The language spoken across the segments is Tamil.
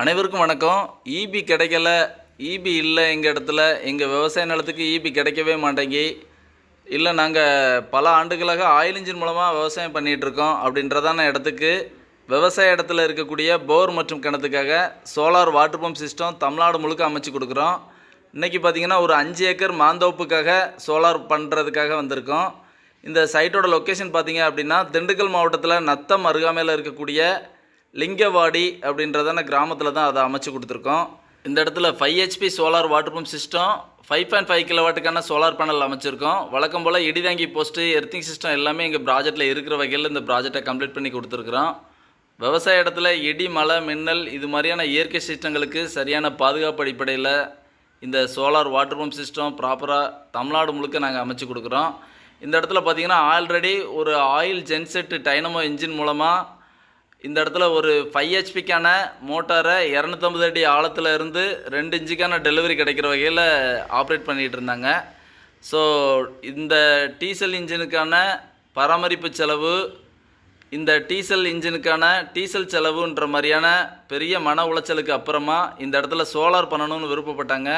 அனைவருக்கும் வணக்கம். ஈபி கிடைக்கல. ஈபி இல்லை எங்கள் இடத்துல. எங்கள் விவசாய நிலத்துக்கு ஈபி கிடைக்கவே மாட்டேங்கி. இல்லை நாங்கள் பல ஆண்டுகளாக ஆயில் இன்ஜின் மூலமாக விவசாயம் பண்ணிகிட்ருக்கோம் அப்படின்றதான இடத்துக்கு. விவசாய இடத்துல இருக்கக்கூடிய போர் மற்றும் கிணத்துக்காக solar water pump system Tamil Nadu முழுக்க அமைச்சு கொடுக்குறோம். இன்றைக்கி பார்த்தீங்கன்னா ஒரு அஞ்சு ஏக்கர் மாந்தோப்புக்காக சோலார் பண்ணுறதுக்காக வந்திருக்கோம். இந்த சைட்டோட லொக்கேஷன் பார்த்திங்க அப்படின்னா திண்டுக்கல் மாவட்டத்தில் நத்தம் அருகாமையில் இருக்கக்கூடிய லிங்கவாடி அப்படின்றதான கிராமத்தில் தான் அதை அமைச்சு கொடுத்துருக்கோம். இந்த இடத்துல five HP solar water pump system five point five கிலோவாட்டுக்கான solar panel அமைச்சிருக்கோம். வழக்கம் போல் இடிதாங்கி போஸ்ட்டு எர்த்திங் சிஸ்டம் எல்லாமே எங்கள் ப்ராஜெக்ட்டில் இருக்கிற வகையில் இந்த ப்ராஜெக்டை கம்ப்ளீட் பண்ணி கொடுத்துருக்குறோம். விவசாய இடத்துல இடி மழை மின்னல் இது மாதிரியான இயற்கை சிஸ்டங்களுக்கு சரியான பாதுகாப்பு அடிப்படையில் இந்த சோலார் வாட்டர் பம்ப் சிஸ்டம் ப்ராப்பராக தமிழ்நாடு முழுக்க நாங்கள் அமைச்சு கொடுக்குறோம். இந்த இடத்துல பார்த்திங்கன்னா ஆல்ரெடி ஒரு ஆயில் ஜென்செட் டைனமோ இன்ஜின் மூலமாக இந்த இடத்துல ஒரு ஃபைவ் ஹெச்பிக்கான மோட்டாரை இரநூத்தம்பது அடி ஆழத்தில் இருந்து ரெண்டு இன்ச்சுக்கான டெலிவரி கிடைக்கிற வகையில் ஆப்ரேட் பண்ணிகிட்டு இருந்தாங்க. ஸோ இந்த டீசல் இன்ஜினுக்கான பராமரிப்பு செலவு இந்த டீசல் இன்ஜினுக்கான டீசல் செலவுன்ற மாதிரியான பெரிய மன உளைச்சலுக்கு அப்புறமா இந்த இடத்துல சோலார் பண்ணணும்னு விருப்பப்பட்டாங்க.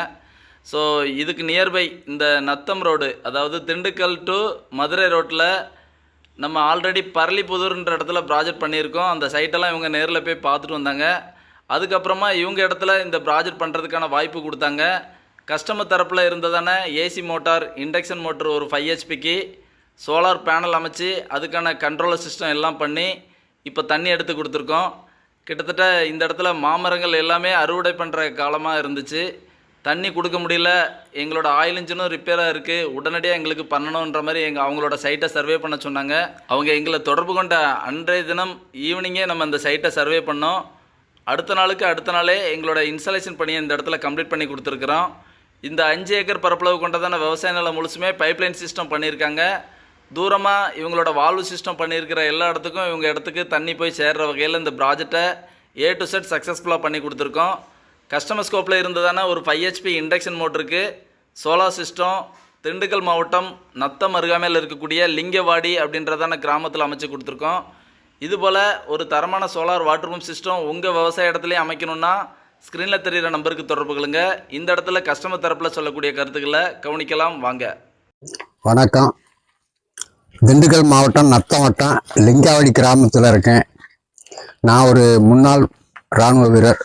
ஸோ இதுக்கு நியர்பை இந்த நத்தம் ரோடு அதாவது திண்டுக்கல் டு மதுரை ரோட்டில் நம்ம ஆல்ரெடி பரளிப்புதூர்ன்ற இடத்துல ப்ராஜெக்ட் பண்ணியிருக்கோம். அந்த சைட்டெல்லாம் இவங்க நேரில் போய் பார்த்துட்டு வந்தாங்க. அதுக்கப்புறமா இவங்க இடத்துல இந்த ப்ராஜெக்ட் பண்ணுறதுக்கான வாய்ப்பு கொடுத்தாங்க. கஸ்டமர் தரப்பில் இருந்ததான ஏசி மோட்டார் இண்டக்ஷன் மோட்டர் ஒரு ஃபைவ் ஹெச்பிக்கு சோலார் பேனல் அமைச்சு அதுக்கான கண்ட்ரோலர் சிஸ்டம் எல்லாம் பண்ணி இப்போ தண்ணி எடுத்து கொடுத்துருக்கோம். கிட்டத்தட்ட இந்த இடத்துல மாமரங்கள் எல்லாமே அறுவடை பண்ணுற காலமாக இருந்துச்சு. தண்ணி கொடுக்க முடியல. எங்களோட ஆயில் இன்ஜினும் ரிப்பேராக இருக்குது உடனடியாக எங்களுக்கு பண்ணணுன்ற மாதிரி எங்கள் அவங்களோட சைட்டை சர்வே பண்ண சொன்னாங்க. அவங்க எங்களை தொடர்பு கொண்ட அன்றைய தினம் ஈவினிங்கே நம்ம அந்த சைட்டை சர்வே பண்ணோம். அடுத்த நாளுக்கு அடுத்த நாளே எங்களோட இன்ஸ்டாலேஷன் பணியை இந்த இடத்துல கம்ப்ளீட் பண்ணி கொடுத்துருக்குறோம். இந்த அஞ்சு ஏக்கர் பரப்பளவு கொண்டதான விவசாய நிலம் முழுசுமே பைப்லைன் சிஸ்டம் பண்ணியிருக்காங்க. தூரமாக இவங்களோட வால்வு சிஸ்டம் பண்ணியிருக்கிற எல்லா இடத்துக்கும் இவங்க இடத்துக்கு தண்ணி போய் சேர்கிற வகையில் இந்த ப்ராஜெக்டை ஏ டு செட் சக்ஸஸ்ஃபுல்லாக பண்ணி கொடுத்துருக்கோம். கஸ்டமர் ஸ்கோப்பில் இருந்ததான ஒரு ஃபைவ் ஹெச்பி இண்டக்ஷன் மோட்டருக்கு சோலார் சிஸ்டம் திண்டுக்கல் மாவட்டம் நத்தம் அருகாமையில் இருக்கக்கூடிய லிங்கவாடி அப்படின்றதான கிராமத்தில் அமைச்சு கொடுத்துருக்கோம். இதுபோல் ஒரு தரமான சோலார் வாட்டர் பம்ப் சிஸ்டம் உங்கள் விவசாய இடத்துலையும் அமைக்கணும்னா ஸ்க்ரீனில் தெரிகிற நம்பருக்கு தொடர்பு கொள்ளுங்க. இந்த இடத்துல கஸ்டமர் தரப்பில் சொல்லக்கூடிய கருத்துக்களை கவனிக்கலாம். வாங்க. வணக்கம். திண்டுக்கல் மாவட்டம் நத்தம் வட்டம் லிங்காவடி கிராமத்தில் இருக்கேன். நான் ஒரு முன்னாள் இராணுவ வீரர்.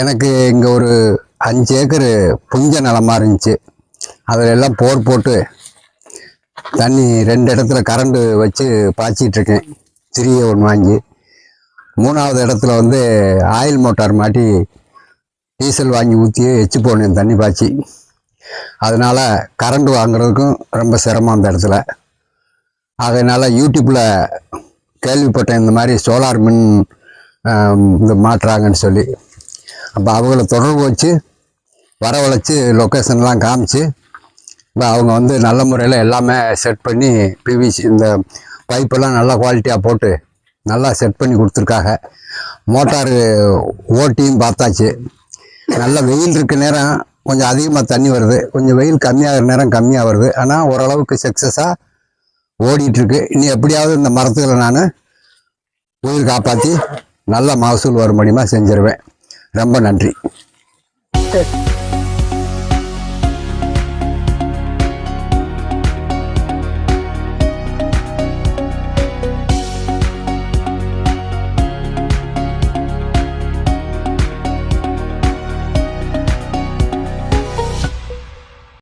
எனக்கு இங்கே ஒரு அஞ்சு ஏக்கர் புஞ்ச நிலமா இருந்துச்சு. அதில் எல்லாம் போர் போட்டு தண்ணி ரெண்டு இடத்துல கரண்டு வச்சு பாய்ச்சிட்ருக்கேன் சிறிய ஒன்று வாங்கி. மூணாவது இடத்துல வந்து ஆயில் மோட்டார் மாட்டி டீசல் வாங்கி ஊற்றி எச்சு போனேன் தண்ணி பாய்ச்சி. அதனால் கரண்ட் வாங்குறதுக்கும் ரொம்ப சிரமம் அந்த இடத்துல. அதனால் யூடியூப்பில் கேள்விப்பட்டேன் இந்த மாதிரி சோலார் மின் இந்த இது மாட்டுறாங்கன்னு சொல்லி. அப்போ அவங்கள தொடர்பு வச்சு வரவழைச்சி லொக்கேஷன்லாம் காமிச்சு இப்போ அவங்க வந்து நல்ல முறையில் எல்லாமே செட் பண்ணி பிவிசி இந்த பைப்பெல்லாம் நல்லா குவாலிட்டியாக போட்டு நல்லா செட் பண்ணி கொடுத்துருக்காங்க. மோட்டாரு ஓட்டியும் பார்த்தாச்சு. நல்ல வெயில் இருக்க நேரம் கொஞ்சம் அதிகமாக தண்ணி வருது. கொஞ்சம் வெயில் கம்மியாகிற நேரம் கம்மியாக வருது. ஆனால் ஓரளவுக்கு சக்ஸஸாக ஓடிட்டுருக்கு இனி எப்படியாவது இந்த மரத்துக்களை நான் உயிர் காப்பாற்றி நல்ல மகசூல் வரும்படியுமா செஞ்சிருவேன். ரொம்ப நன்றி.